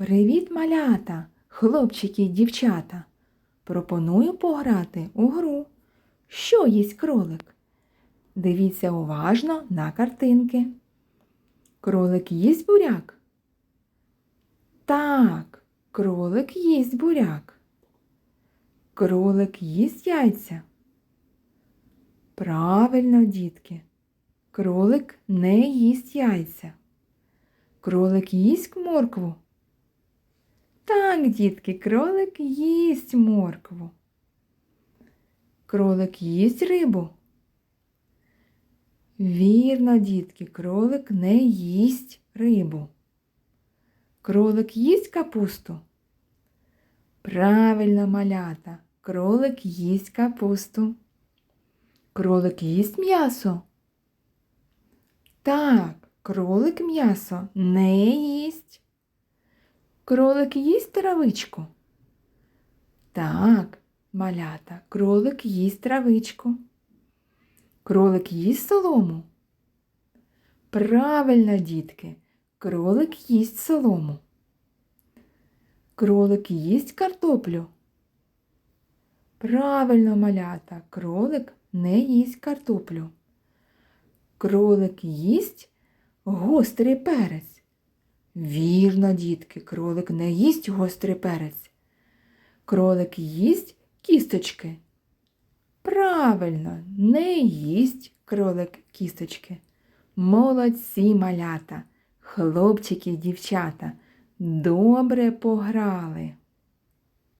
Привіт, малята, хлопчики й дівчата. Пропоную пограти у гру. Що їсть кролик? Дивіться уважно на картинки. Кролик їсть буряк? Так, кролик їсть буряк. Кролик їсть яйця. Правильно, дітки. Кролик не їсть яйця. Кролик їсть моркву. Так, дітки, кролик їсть моркву. Кролик їсть рибу. Вірно, дітки, кролик не їсть рибу. Кролик їсть капусту. Правильно, малята, кролик їсть капусту. Кролик їсть м'ясо. Так, кролик м'ясо не їсть. Кролик їсть травичку. Так, малята, кролик їсть травичку. Кролик їсть солому. Правильно, дітки, кролик їсть солому. Кролик їсть картоплю. Правильно, малята, кролик не їсть картоплю. Кролик їсть гострий перець. Вірно, дітки, кролик не їсть гострий перець. Кролик їсть кісточки. Правильно, не їсть кролик кісточки. Молодці малята, хлопчики дівчата, добре пограли.